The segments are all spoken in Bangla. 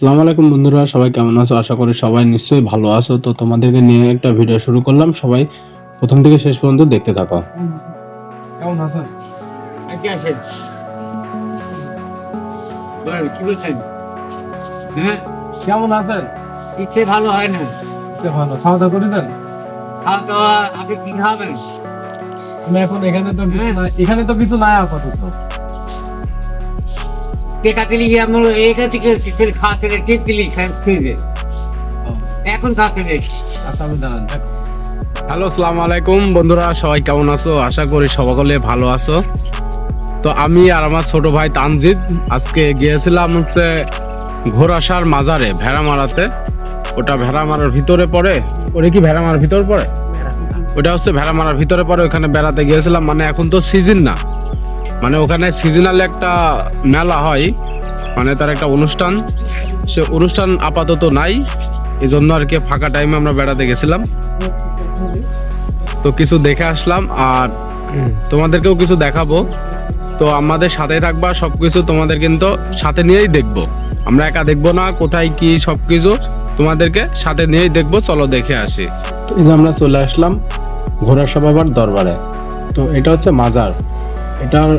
আসসালামু আলাইকুম বন্ধুরা সবাই কেমন আছো? আশা করি সবাই নিশ্চয়ই ভালো আছো। তো তোমাদেরকে নিয়ে একটা ভিডিও শুরু করলাম। সবাই প্রথম থেকে শেষ পর্যন্ত দেখতে থাকো। কেমন আছেন? আজকে আসেন কি বলছেন? হ্যাঁ? কেমন আছেন? ইচ্ছে ভালো হয় না। সে ভালো। খাওয়া দাওয়া করেছেন? খাওয়া দাওয়া আপনি কি খাবেন? আমি এখন এখানে তো এখানে তো কিছু নাই আপাতত। কাটিলি গিয়ে এখান থেকে ফের খাওয়াতে টিপ দিলি খেয়ে এখন খাওয়াতে আচ্ছা দাঁড়ান হ্যালো আসসালামু আলাইকুম। বন্ধুরা সবাই কেমন আছো? আশা করি সকলে ভালো আছো। তো আমি আর আমার ছোট ভাই তানজিদ আজকে গিয়েছিলাম হচ্ছে ঘোড়াসার মাজারে ভেড়া মারাতে ওটা ভেড়া মারার ভিতরে পড়ে। ওটা কি ভেড়া মারার ভিতরে পড়ে? ওটা হচ্ছে ভেড়া মারার ভিতরে পড়ে ওখানে বেড়াতে গিয়েছিলাম। মানে এখন তো সিজন না। মানে ওখানে সিজনাল একটা মেলা হয় মানে তার একটা অনুষ্ঠান। সে অনুষ্ঠান আপাতত নাই এই জন্য আর কি ফাঁকা টাইমে আমরা বেড়াতে গেছিলাম। তো কিছু দেখে আসলাম আর তোমাদেরকেও কিছু দেখাবো। তো আমাদের সাথে থাকবা, সবকিছু তোমাদের কিন্তু সাথে নিয়েই দেখব। আমরা একা দেখব না, কোথায় কি সবকিছু তোমাদেরকে সাথে নিয়েই দেখব, চলো দেখে আসি। আমরা চলে আসলাম ঘোড়াসা বাবার দরবারে। তো এটা হচ্ছে মাজার। এটার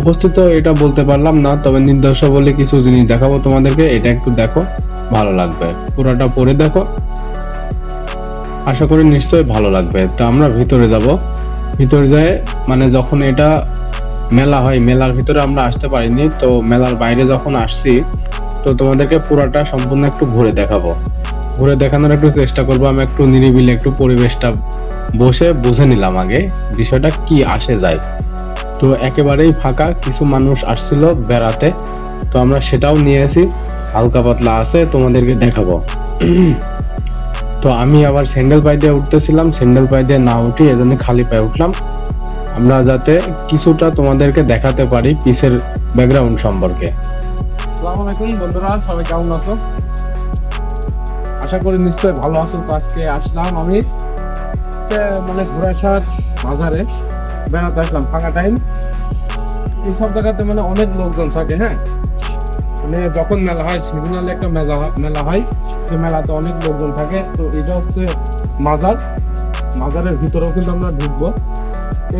উপস্থিত এটা বলতে পারলাম না, তবে নির্দেশ বলে কিছু জিনিস দেখাবো তোমাদেরকে, এটা একটু দেখো, ভালো লাগবে। পুরোটা পরে দেখো। আশা করি নিশ্চয়ই ভালো লাগবে। তো আমরা ভিতরে যাব। ভিতরে যায় মানে যখন এটা মেলা হয়, মেলার ভিতরে আমরা আসতে পারিনি, তো মেলার বাইরে যখন আসছি, তো তোমাদেরকে পুরাটা সম্পূর্ণ একটু ঘুরে দেখাবো। ঘুরে দেখানোর একটু চেষ্টা করব, আমি একটু নিরিবিলি একটু পরিবেশটা বসে বুঝে নিলাম আগে, বিষয়টা কি আসে যায়। তো একেবারেই ফাঁকা, কিছু মানুষ আসছিল বেড়াতে। তো আমরা সেটাও নিয়ে আসি। হালকা পাতলা আছে, তোমাদেরকে দেখাবো। তো আমি আবার স্যান্ডেল পায়ে দিয়ে উঠতেছিলাম। স্যান্ডেল পায়ে দিয়ে না উঠি, এজন্য খালি পায়ে উঠলাম। আমরা যাতে কিছুটা তোমাদেরকে দেখাতে পারি পিসের ব্যাকগ্রাউন্ড সম্পর্কে। বন্ধুরা, সবাই কেমন আছো? আশা করি নিশ্চয়ই ভালো আছো। তো আজকে আসলাম আমি মানে ঘোড়াসার বাজারে। বেড়াতে আসলাম, ফাঁকা টাইম এইসব জায়গাতে মানে অনেক লোকজন থাকে হ্যাঁ? মানে যখন মেলা হয় সিজনাল একটা মেলা মেলা হয়, সে মেলাতে অনেক লোকজন থাকে। তো এটা হচ্ছে মাজার। মাজারের ভিতরেও কিন্তু আমরা ঢুকবো।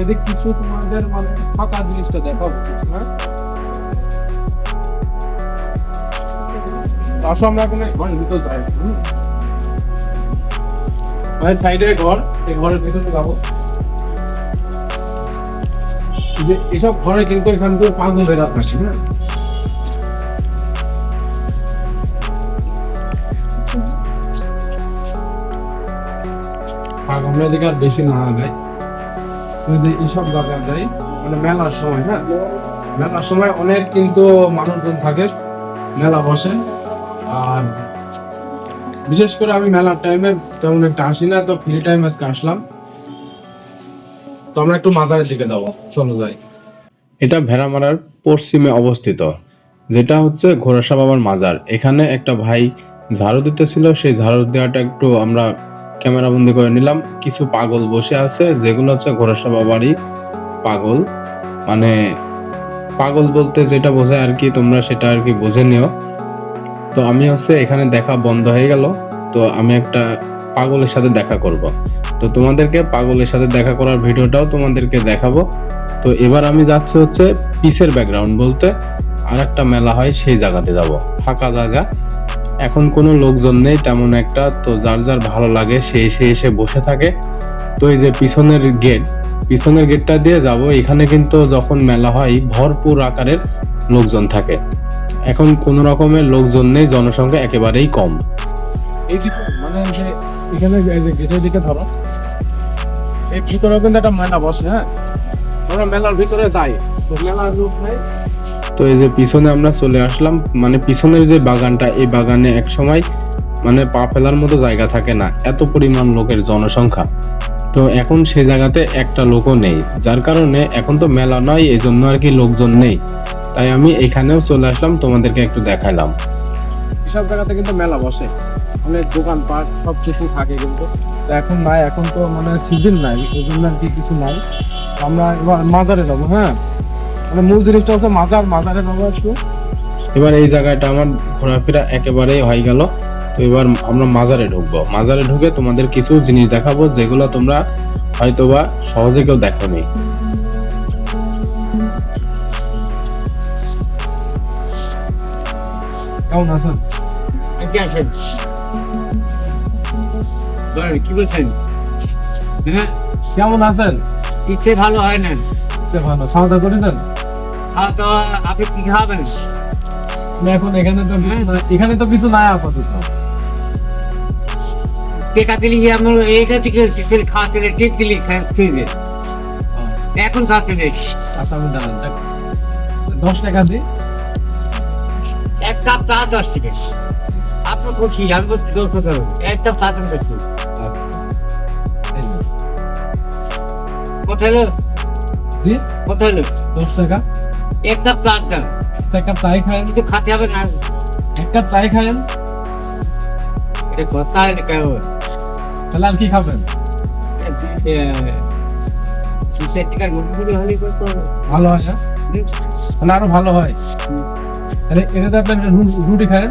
এদিক কিছু তোমাদের মানে ফাঁকা জিনিসটা দেখাবো কিছু হ্যাঁ? আমরা মানে ঘর, এই ঘরের ভিতরে যাব। যে এসব ঘরে কিন্তু এখান থেকে পাগল বেরা থাকে হ্যাঁ থাক, আমরা এদিকে আর বেশি না যাই তো এই যে এইসব জায়গায় যাই মানে মেলার সময় হ্যাঁ? মেলার সময় অনেক কিন্তু মানুষজন থাকে মেলা বসে। আর বিশেষ করে আমি মেলার টাইমে তেমন একটা আসি না তো ফ্রি টাইম আজকে আসলাম। তো আমরা একটু মাজারের দিকে যাব, চলো যাই। এটা ভেড়ামারার পশ্চিমে অবস্থিত, যেটা হচ্ছে ঘোড়াসা বাবার মাজার। এখানে একটা ভাই ঝাড়ু দিতেছিল, সেই ঝাড়ু দেওয়াটা একটু আমরা ক্যামেরা বন্দি করে নিলাম। কিছু পাগল বসে আছে, যেগুলো হচ্ছে ঘোড়াসা বাবারই পাগল। মানে পাগল বলতে যেটা বোঝায় আর কি, তোমরা সেটা আর কি বুঝে নিও। তো আমি হচ্ছে এখানে দেখা বন্ধ হয়ে গেল, তো আমি একটা পাগলের সাথে দেখা করব। তো তোমাদেরকে পাগলের সাথে দেখা করার ভিডিওটাও তোমাদেরকে দেখাবো। তো এবার আমি যাচ্ছি হচ্ছে পিসের ব্যাকগ্রাউন্ড বলতে। আর একটা মেলা হয় সেই জায়গাতে যাব। ফাঁকা জায়গা। এখন কোনো লোকজন নেই, তেমন একটা। তো যার যার ভালো লাগে সে এসে এসে বসে থাকে। তো এই যে পিছনের গেট পিছনের গেটটা দিয়ে যাব। এখানে কিন্তু যখন মেলা হয়, ভরপুর আকারের লোকজন থাকে। এখন কোনো রকমের লোকজন নেই, জনসংখ্যা একেবারেই কম। এইদিকে মানে এখানে গেটের দিকে ধরো। এই ভিতরেও কিন্তু একটা মেলা বসে হ্যাঁ? আমরা মেলার ভিতরে যাই। তো মেলার তো এই যে পিছনে আমরা চলে আসলাম মানে পিছনের যে বাগানটা এই বাগানে এক সময় মানে পা ফেলার মতো জায়গা থাকে না এত পরিমাণ লোকের জনসংখ্যা। তো এখন সে জায়গাতে একটা লোকও নেই যার কারণে এখন তো মেলা নয় এই জন্য আর কি লোকজন নেই। তাই আমি এখানেও চলে আসলাম তোমাদেরকে একটু দেখালাম এসব জায়গাতে কিন্তু মেলা বসে। অনেক দোকানপাট সব কিছু থাকে কিন্তু। তো এখন নাই এখন তো মানে সিজন নাই এই জন্য আর কি কিছু নাই। আমরা এবার মাজারে যাব হ্যাঁ? মানে মূল জিনিসটা হচ্ছে মাজার মাজারে যাব একটু। এবার এই জায়গাটা আমার ঘোরাফেরা একেবারেই হয়ে গেল। তো এবার আমরা মাজারে ঢুকবো। মাজারে ঢুকে তোমাদের কিছু জিনিস দেখাবো যেগুলো তোমরা হয়তোবা সহজে কেউ দেখোনি। কেমন আছেন? কি বলছেন? হ্যাঁ? কেমন আছেন? ইচ্ছে ভালো হয় না। সে ভালো। খাওয়া দাওয়া করেছেন? খাওয়া দাওয়া আপনি কি খাবেন? এখন এখানে তো এখানে তো কিছু নাই আপাতত। টেকা দিলি আমার এইটা থেকে খাওয়াতে ঠিক দিলি খেয়ে এখন খাওয়াতে নেই আচ্ছা আমি দাঁড়ান দশ টাকা দিই। এক কাপ চা দশ থেকে আপনার খুশি আমি বলছি দশ টাকা এক কাপ চা দাম দেখছি আচ্ছা এই নাও। কোথায় এলো? জি? কোথায় এলো? দশ টাকা। এক কাপ চা দাম এক কাপ চাই খায়েন কিছু খাতে হবে না। এক কাপ চাই খায়েন এটা কথা হলে কেন তাহলে আর কি খাবেন? দুশো টাকার মুড়ি হলে ভালো হয় না? তাহলে আরও ভালো হয়। তাহলে এটাতে আপনি একটা রু- রুটি বেশি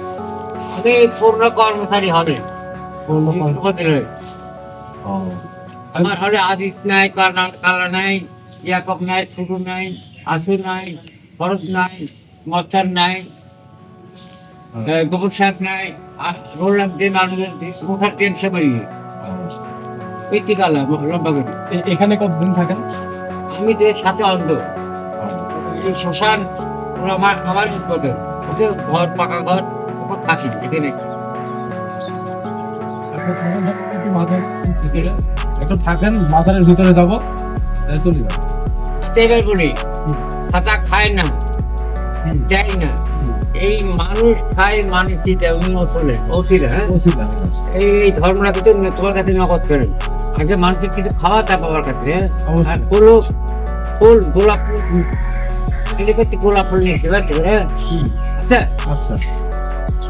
আমি পূর্ণ কর্মচারী হবে। পূর্ণ কর্ম- উপজেলায়। ও। আমার হলে আদিত নাই কালা নাই ইয়াকব নাই ছুটু নাই আসু নাই ভরত নাই মচ্চার নাই আহ, গোবর সাপ নাই আর বললাম যে মানুষের মুখার করে। এ- এখানে কতদিন থাকেন? আমি তো সাথে অন্ধ। শ্মশান আমার আমার উৎপাদন? ঘর পাকা ঘর। ওখানে থাকি এখানে একটু থাকেন, বাজারের ভিতরে যাব চলে যাব। এবার বলি খাতা খায় না। দেয় না। এই মানুষ খায় মানুষ দিতে উনি অসুবিধা নেই। এই ধর্মটা কিন্তু তোমার কাছে নগদ করেন আগে মানুষকে কিছু খাওয়া তা বাবার কাছে হ্যাঁ? আর ফুল ফুল গোলাপ ফুল গোলাপ ফুল নিয়ে হ্যাঁ? আচ্ছা। আচ্ছা।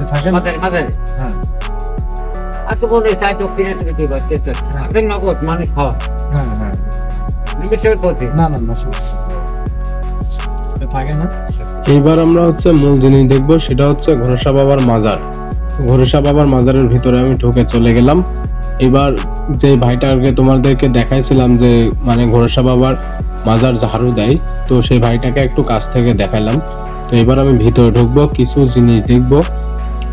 থাকেন হ্যাঁ। আর তো বলে চাই তো কিনে তুমি কি করতে আগে নগদ মানুষ খাওয়া। হ্যাঁ হ্যাঁ। না না না থাকে না। এইবার আমরা হচ্ছে মূল জিনিস দেখব সেটা হচ্ছে বাবার মাজার। বাবার মাজারের ভিতরে আমি ঢুকে চলে গেলাম। এবার যে ভাইটাকে তোমাদেরকে দেখাইছিলাম যে মানে ঘোরসা বাবার মাজার ঝাড়ু দেয় তো সেই ভাইটাকে একটু কাছ থেকে দেখাইলাম তো এবার আমি ভিতরে ঢুকবো কিছু জিনিস দেখব।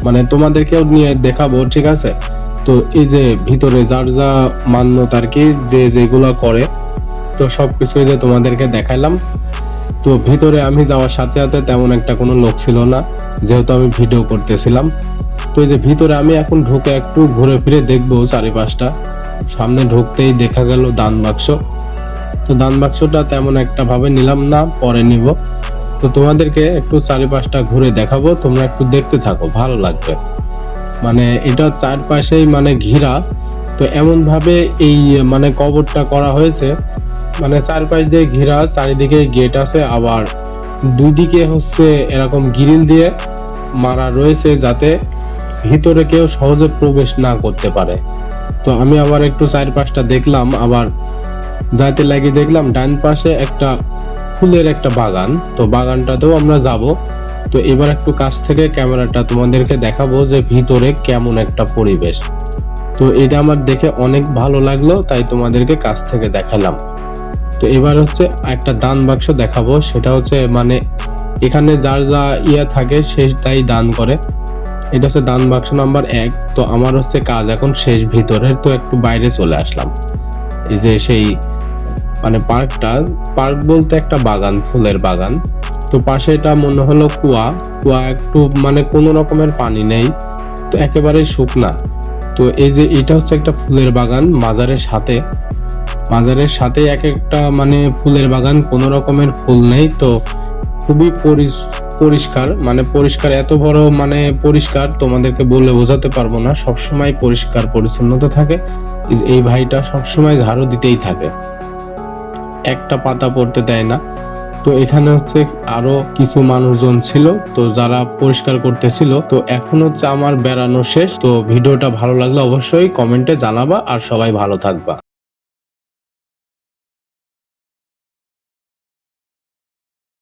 মানে তোমাদেরকেও নিয়ে দেখাবো, ঠিক আছে? তো এই যে ভিতরে যার যা মান্যতা আর কি, যে যেগুলো করে, তো সবকিছুই যে তোমাদেরকে দেখাইলাম। তো ভিতরে আমি যাওয়ার সাথে সাথে তেমন একটা কোনো লোক ছিল না, যেহেতু আমি ভিডিও করতেছিলাম। তো এই যে ভিতরে আমি এখন ঢুকে একটু ঘুরে ফিরে দেখব চারিপাশটা। সামনে ঢুকতেই দেখা গেল দান বাক্স। তো দান বাক্সটা তেমন একটা ভাবে নিলাম না, পরে নিব। তো তোমাদেরকে একটু চারিপাশটা ঘুরে দেখাবো, তোমরা একটু দেখতে থাকো, ভালো লাগবে। মানে এটা চারপাশেই মানে ঘিরা, তো এমন ভাবে এই মানে কবরটা করা হয়েছে মানে চারপাশ দিয়ে ঘেরা, চারিদিকে গেট আছে, আবার দুই দিকে হচ্ছে এরকম গ্রিল দিয়ে মারা রয়েছে যাতে ভিতরে কেউ সহজে প্রবেশ না করতে পারে। তো আমি আবার একটু চারপাশটা দেখলাম, আবার যাইতে লাগিয়ে দেখলাম, ডান পাশে একটা ফুলের একটা বাগান। তো বাগানটাতেও আমরা যাব। তো এবার একটু কাছ থেকে ক্যামেরাটা তোমাদেরকে দেখাবো যে ভিতরে কেমন একটা পরিবেশ। তো এটা আমার দেখে অনেক ভালো লাগল, তাই তোমাদেরকে কাছ থেকে দেখালাম। তো এবার হচ্ছে একটা দান বাক্স দেখাবো, সেটা হচ্ছে মানে এখানে যার যা ইয়ে থাকে সে তাই দান করে। এটা হচ্ছে দান বাক্স নাম্বার এক। তো আমার হচ্ছে কাজ এখন শেষ ভিতরের, তো একটু বাইরে চলে আসলাম। এই যে সেই মানে পার্কটা, পার্ক বলতে একটা বাগান, ফুলের বাগান। তো পাশে এটা মনে হলো কুয়া কুয়া একটু মানে কোনো রকমের পানি নেই, তো একেবারে শুকনা। তো এই যে এটা হচ্ছে একটা ফুলের বাগান মাজারের সাথে। মাজারের সাথে এক একটা মানে ফুলের বাগান, কোনো রকমের ফুল নেই, তো খুবই পরি পরিষ্কার। মানে পরিষ্কার, এত বড় মানে পরিষ্কার তোমাদেরকে বলে বোঝাতে পারব না। সবসময় পরিষ্কার পরিচ্ছন্নতা থাকে। এই ভাইটা সবসময় ঝাড়ু দিতেই থাকে। একটা পাতা পড়তে দেয় না। তো এখানে হচ্ছে আরও কিছু মানুষজন ছিল, তো যারা পরিষ্কার করতেছিল। তো এখন হচ্ছে আমার বেড়ানো শেষ। তো ভিডিওটা ভালো লাগলে অবশ্যই কমেন্টে জানাবা আর সবাই ভালো থাকবা।